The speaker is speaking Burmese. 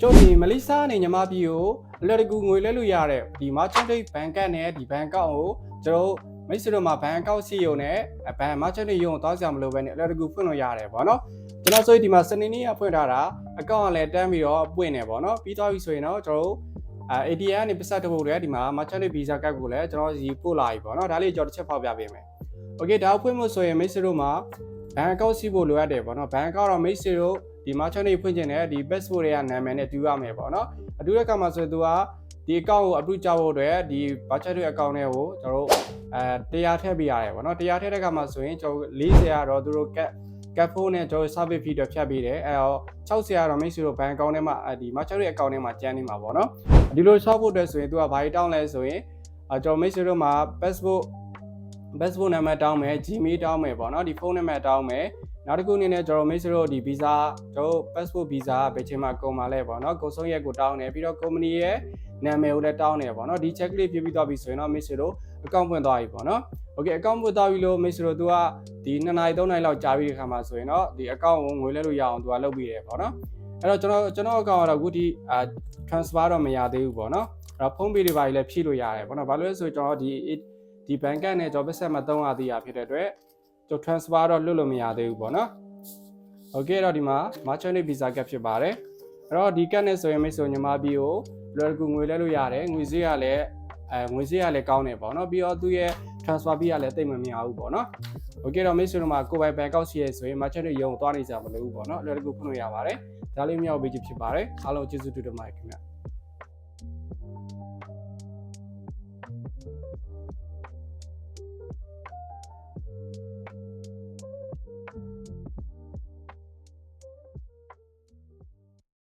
ကျုပ်ဒီမလေးရှားနေညီမပြည်ကိုအလွယ်တကူငွေလဲလို့ရတဲ့ဒီ merchant rate ဘဏ်ကတ်နဲ့ဒီဘဏ်ကောက်ကိုကျွန်တော်တို့မိတ်ဆွေတို့မှာဘဏ်ကောက်စီရုံနဲ့ဘဏ် merchant rate ရုံသွားစရာမလိုဘဲနဲ့အလွယ်တကူဖွင့်လို့ရတယ်ပေါ့နော်ကျွန်တော်ဆိုရင်ဒီမှာစနေနေ့ကဖွင့်ထားတာအကောင့်ကလည်းတန်းပြီးတော့ပွင့်နေပေါ့နော်ပြီးသွားပြီဆိုရင်တော့ကျွန်တော်တို့အဲ ATM ကနေပတ်သက်တဲ့ဘုတ်တွေဒီမှာ merchant rate visa ကတ်ကိုလည်းကျွန်တော်ဒီပို့လာပြီပေါ့နော်ဒါလေးကျွန်တော်တစ်ချက်ဖောက်ပြပေးမယ် Okay ဒါကိုဖွင့်ဖို့ဆိုရင်မိတ်ဆွေတို့မှာဘဏ်အကောင့်စီဖို့လိုအပ်တယ်ပေါ့နော်ဘဏ်အကောင့်တော့မိတ်ဆွေတို့ ဒီ merchant rate ဖွင့်ခြင်းနဲ့ဒီ passport တွေကနာမည်နဲ့တူရမယ်ပေါ့နော်အတူတဲ့ကမှာဆိုရင်သူကဒီ account ကို approve ကြဖို့အတွက်ဒီ budget ရဲ့ account တွေကိုကျွန်တော်တို့အဲတရားထည့်ပေးရတယ်ပေါ့နော်တရားထည့်တဲ့ကမှာဆိုရင်ကျွန်တော်40ကတော့သူတို့ cap cap phone နဲ့ကျွန်တော် service fee တွေဖြတ်ပေးတယ်အဲတော့60ကတော့မိတ်ဆွေတို့ဘဏ် account ထဲမှာဒီ merchant rate account ထဲမှာကျန်နေမှာပေါ့နော်ဒီလိုရှောက်ဖို့အတွက်ဆိုရင်သူကဘာကြီးတောင်းလဲဆိုရင်အကျွန်တော်မိတ်ဆွေတို့မှာ passport passport နံပါတ်တောင်းမယ် Gmail တောင်းမယ်ပေါ့နော်ဒီဖုန်းနံပါတ်တောင်းမယ် နောက်တစ်ခုအနေနဲ့ကျွန်တော်မိတ်ဆွေတို့ဒီ visa ကျွန်တော် passport visa ကဘယ်ချိန်မှကုန်မှာလဲပေါ့နော်ကုန်ဆုံးရက်ကိုတောင်းတယ်ပြီးတော့ company ရဲ့နာမည်ကိုလည်းတောင်းတယ်ပေါ့နော်ဒီ check လေးပြပြီးသွားပြီဆိုရင်တော့မိတ်ဆွေတို့ account ဖွင့်သွားပြီပေါ့နော် okay account ဖွင့်သွားပြီလို့မိတ်ဆွေတို့ तू ကဒီ2နာရီ3နာရီလောက်ကြာပြီးတဲ့ခါမှာဆိုရင်တော့ဒီ account ကိုငွေလဲလို့ရအောင် तू ကလုပ်ပြီးတယ်ပေါ့နော်အဲ့တော့ကျွန်တော်ကျွန်တော် account ကတော့အခုဒီ transfer တော့မရသေးဘူးပေါ့နော်အဲ့တော့ဖုန်းပေးတွေပါကြီးလည်းဖြည့်လို့ရတယ်ပေါ့နော်ဘာလို့လဲဆိုတော့ကျွန်တော်ဒီဒီ bank နဲ့ကျွန်တော်ပတ်ဆက်မှာ300သေးရဖြစ်တဲ့အတွက် ကျွန်တော် transfer တော့လွတ်လို့မရသေးဘူးပေါ့နော် okay တော့ဒီမှာ merchant visa cap ဖြစ်ပါတယ်အဲ့တော့ဒီ cap နဲ့ဆိုရင်မိတ်ဆွေညီမပြီးကိုလွယ်ကူငွေလဲလို့ရတယ်ငွေစည်းကလည်းအဲငွေစည်းကလည်းကောင်းတယ်ပေါ့နော်ပြီးတော့သူ့ရဲ့ transfer ပြီးကလည်းတိတ်မများဘူးပေါ့နော် okay တော့မိတ်ဆွေတို့မှာကိုယ်ပိုင်ဘဏ်ကောက်စီရဲဆိုရင် merchant တွေရုံသွားနေကြမလို့ဘူးပေါ့နော်လွယ်ကူဖွင့်လို့ရပါတယ်ဒါလေးမြောက်ပေးချင်ဖြစ်ပါတယ်အားလုံးကျေးဇူးတူတင်ပါတယ်ခင်ဗျ